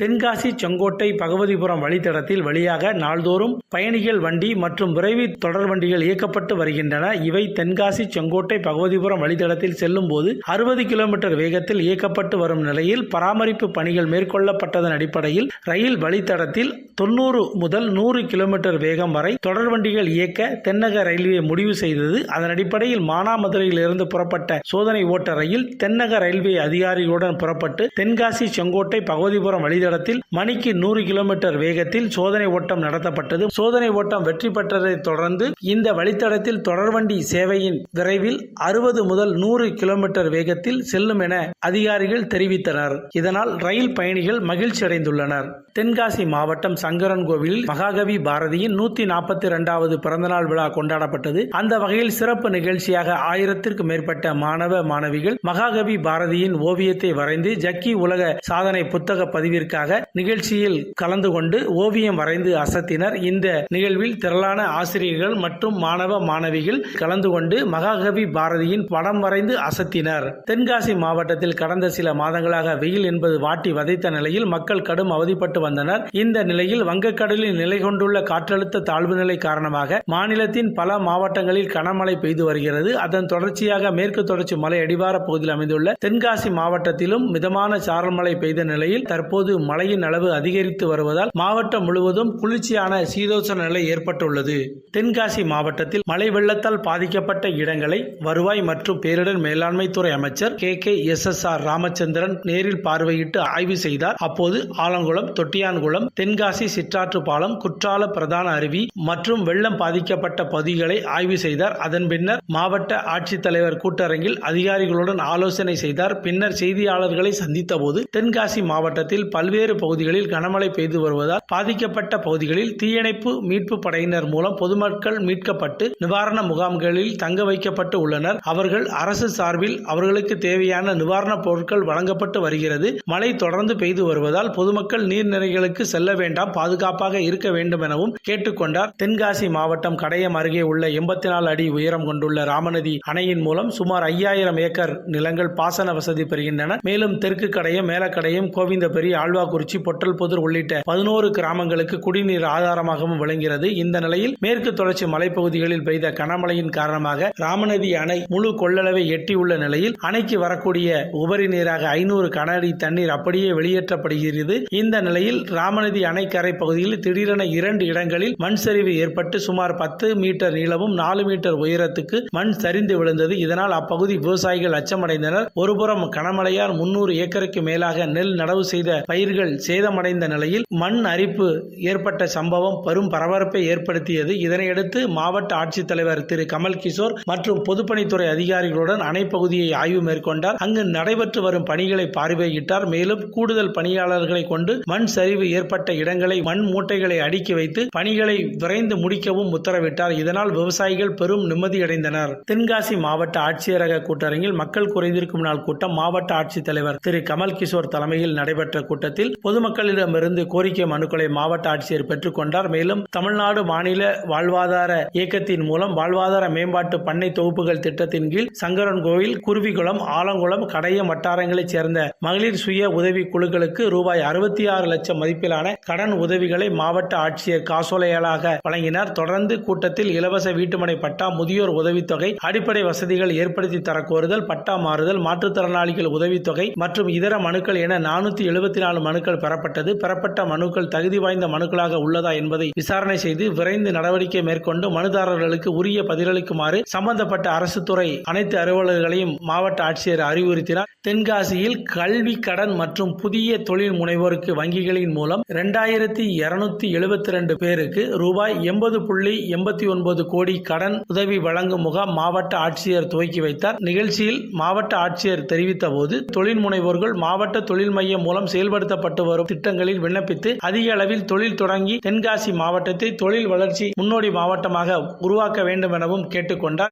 தென்காசி செங்கோட்டை பகவதிபுரம் வழித்தடத்தில் வழியாக நாள்தோறும் பயணிகள் வண்டி மற்றும் விரைவு தொடர் வண்டிகள் இயக்கப்பட்டு வருகின்றன. இவை தென்காசி செங்கோட்டை பகவதிபுரம் வழித்தடத்தில் செல்லும் போது அறுபது கிலோமீட்டர் வேகத்தில் இயக்கப்பட்டு வரும் நிலையில் பராமரிப்பு பணிகள் மேற்கொள்ளப்பட்டதன் அடிப்படையில் ரயில் வழித்தடத்தில் தொண்ணூறு முதல் நூறு கிலோமீட்டர் வேகம் வரை தொடர் வண்டிகள் இயக்க தென்னக ரயில்வே முடிவு செய்தது. அதன் அடிப்படையில் மானாமதுரையில் இருந்து புறப்பட்ட சோதனை ஓட்ட ரயில் தென்னக ரயில்வே அதிகாரிகளுடன் புறப்பட்டு தென்காசி செங்கோட்டை பகவதிபுரம் இடத்தில் மணிக்கு நூறு கிலோமீட்டர் வேகத்தில் சோதனை ஓட்டம் நடத்தப்பட்டது. சோதனை ஓட்டம் வெற்றி பெற்றதை தொடர்ந்து இந்த வழித்தடத்தில் தொடர்வண்டி சேவையின் விரைவில் அறுபது முதல் நூறு கிலோமீட்டர் வேகத்தில் செல்லும் என அதிகாரிகள் தெரிவித்தனர். இதனால் ரயில் பயணிகள் மகிழ்ச்சி அடைந்துள்ளனர். தென்காசி மாவட்டம் சங்கரன் கோவிலில் மகாகவி பாரதியின் நூத்தி நாற்பத்தி இரண்டாவது பிறந்தநாள் விழா கொண்டாடப்பட்டது. அந்த வகையில் சிறப்பு நிகழ்ச்சியாக ஆயிரத்திற்கும் மேற்பட்ட மாணவ மாணவிகள் மகாகவி பாரதியின் ஓவியத்தை வரைந்து ஜக்கி உலக சாதனை புத்தக பதிவிற்காக நிகழ்ச்சியில் கலந்து கொண்டு ஓவியம் வரைந்து அசத்தினர். இந்த நிகழ்வில் திரளான ஆசிரியர்கள் மற்றும் மாணவ மாணவிகள் கலந்து கொண்டு மகாகவி பாரதியின் படம் வரைந்து அசத்தினர். தென்காசி மாவட்டத்தில் கடந்த சில மாதங்களாக வெயில் என்பது வாட்டி வதைத்த நிலையில் மக்கள் கடும் அவதிப்பட்டு வந்தனர். இந்த நிலையில் வங்கக்கடலில் நிலை கொண்டுள்ள காற்றழுத்த தாழ்வு நிலை காரணமாக மாநிலத்தின் பல மாவட்டங்களில் கனமழை பெய்து வருகிறது. அதன் தொடர்ச்சியாக மேற்கு தொடர்ச்சி மலை அடிவார பகுதியில் அமைந்துள்ள தென்காசி மாவட்டத்திலும் மிதமான சாரல் மழை பெய்த நிலையில் தற்போது மழையின் அளவு அதிகரித்து வருவதால் மாவட்டம் முழுவதும் குளிர்ச்சியான சீதோஷண நிலை ஏற்பட்டுள்ளது. தென்காசி மாவட்டத்தில் மழை வெள்ளத்தால் பாதிக்கப்பட்ட இடங்களை வருவாய் மற்றும் பேரிடர் மேலாண்மை துறை அமைச்சர் K. K. S. S. R. Ramachandran நேரில் பார்வையிட்டு ஆய்வு செய்தார். அப்போது ஆலங்குளம் தொட்டியான்குளம் தென்காசி சிற்றாற்று பாலம் குற்றால பிரதான அருவி மற்றும் வெள்ளம் பாதிக்கப்பட்ட பகுதிகளை ஆய்வு செய்தார். அதன் பின்னர் மாவட்ட ஆட்சித்தலைவர் கூட்டரங்கில் அதிகாரிகளுடன் ஆலோசனை செய்தார். பின்னர் செய்தியாளர்களை சந்தித்த போது தென்காசி மாவட்டத்தில் பல்வேறு பகுதிகளில் கனமழை பெய்து வருவதால் பாதிக்கப்பட்ட பகுதிகளில் தீயணைப்பு மீட்பு படையினர் மூலம் பொதுமக்கள் மீட்கப்பட்டு நிவாரண முகாம்களில் தங்க வைக்கப்பட்டு உள்ளனர். அவர்கள் அரசு சார்பில் அவர்களுக்கு தேவையான நிவாரணப் பொருட்கள் வழங்கப்பட்டு வருகிறது. மழை தொடர்ந்து பெய்து வருவதால் பொதுமக்கள் நீர்நிலைகளுக்கு செல்ல வேண்டாம் பாதுகாப்பாக இருக்க வேண்டும் எனவும் கேட்டுக்கொண்டார். தென்காசி மாவட்டம் கடையம் அருகே உள்ள எண்பத்தி நாலு அடி உயரம் கொண்டுள்ள ராமநதி அணையின் மூலம் சுமார் ஐயாயிரம் ஏக்கர் நிலங்கள் பாசன வசதி பெறுகின்றன. மேலும் தெற்கு கடையம் மேலக்கடையம் கோவிந்தபெரி ஆழ்வாக்குறிச்சி பொட்டல்புதூர் உள்ளிட்ட பதினோரு கிராமங்களுக்கு குடிநீர் ஆதாரமாகவும் விளங்குகிறது. இந்த நிலையில் மேற்கு தொடர்ச்சி மலைப்பகுதிகளில் பெய்த கனமழையின் காரணமாக ராமநதி அணை முழு கொள்ளளவை எட்டியுள்ள நிலையில் அணைக்கு வரக்கூடிய உபரி நீராக ஐநூறு கனஅடி தண்ணீர் அப்படியே வெளியேற்றப்படுகிறது. இந்த நிலையில் ராமநதி அணைக்கரை பகுதியில் திடீரென இரண்டு இடங்களில் மண் சரிவு ஏற்பட்டு சுமார் பத்து மீட்டர் நீளமும் நாலு மீட்டர் உயரத்துக்கு மண் சரிந்து விழுந்தது. இதனால் அப்பகுதி விவசாயிகள் அச்சமடைந்தனர். ஒருபுறம் கனமழையால் முன்னூறு ஏக்கருக்கு மேலாக நெல் நடவு செய்த பயிர் பயிர்கள் சேதமடைந்த நிலையில் மண் அரிப்பு ஏற்பட்ட சம்பவம் பெரும் பரபரப்பை ஏற்படுத்தியது. இதனையடுத்து மாவட்ட ஆட்சித்தலைவர் திரு. கமல் கிஷோர் மற்றும் பொதுப்பணித்துறை அதிகாரிகளுடன் அணை பகுதியை ஆய்வு மேற்கொண்டார். அங்கு நடைபெற்று வரும் பணிகளை பார்வையிட்டார். மேலும் கூடுதல் பணியாளர்களை கொண்டு மண் சரிவு ஏற்பட்ட இடங்களை மண் மூட்டைகளை அடுக்கி வைத்து பணிகளை விரைந்து முடிக்கவும் உத்தரவிட்டார். இதனால் விவசாயிகள் பெரும் நிம்மதியடைந்தனர். தென்காசி மாவட்ட ஆட்சியரக கூட்டரங்கில் மக்கள் குறைந்திருக்கும் நாள் கூட்டம் மாவட்ட ஆட்சித்தலைவர் திரு. கமல் கிஷோர் தலைமையில் நடைபெற்ற கூட்டத்தில் பொதுமக்களிடமிருந்து கோரிக்கை மனுக்களை மாவட்ட ஆட்சியர் பெற்றுக்கொண்டார் மேலும் தமிழ்நாடு மாநில வாழ்வாதார இயக்கத்தின் மூலம் வாழ்வாதார மேம்பாட்டு பண்ணை தொகுப்புகள் திட்டத்தின் கீழ் சங்கரன் கோவில் குருவிகுளம் ஆலங்குளம் கடையம் வட்டாரங்களைச் சேர்ந்த மகளிர் சுய உதவி குழுக்களுக்கு ரூபாய் அறுபத்தி ஆறு லட்சம் மதிப்பிலான கடன் உதவிகளை மாவட்ட ஆட்சியர் காசோலையாளாக வழங்கினார். தொடர்ந்து கூட்டத்தில் இலவச வீட்டுமனை பட்டா முதியோர் உதவித்தொகை அடிப்படை வசதிகள் ஏற்படுத்தி தர கோருதல் பட்டா மாறுதல் மாற்றுத்திறனாளிகள் உதவித்தொகை மற்றும் இதர மனுக்கள் என நானூத்தி எழுபத்தி நாலு மனுக்கள் பெறப்பட்டது. பெறப்பட்ட மனுக்கள் தகுதி வாய்ந்த மனுக்களாக உள்ளதா என்பதை விசாரணை செய்து விரைந்து நடவடிக்கை மேற்கொண்டு மனுதாரர்களுக்கு உரிய பதிலளிக்குமாறு சம்பந்தப்பட்ட அரசு துறை அனைத்து அலுவலர்களையும் மாவட்ட ஆட்சியர் அறிவுறுத்தினார். தென்காசியில் கல்வி கடன் மற்றும் புதிய தொழில் முனைவோருக்கு வங்கிகளின் மூலம் இரண்டாயிரத்தி இருநூத்தி எழுபத்தி ரெண்டு பேருக்கு ரூபாய் எண்பது புள்ளி எண்பத்தி ஒன்பது கோடி கடன் உதவி வழங்கும் முகாம் மாவட்ட ஆட்சியர் துவக்கி வைத்தார். நிகழ்ச்சியில் மாவட்ட ஆட்சியர் தெரிவித்த போது தொழில் முனைவோர்கள் மாவட்ட தொழில் மையம் மூலம் செயல்படுத்த மேற்கொள்ளப்பட்டு வரும் திட்டங்களில் விண்ணப்பித்து அதிக அளவில் தொழில் தொடங்கி தென்காசி மாவட்டத்தை தொழில் வளர்ச்சி முன்னோடி மாவட்டமாக உருவாக்க வேண்டும் எனவும் கேட்டுக்கொண்டார்.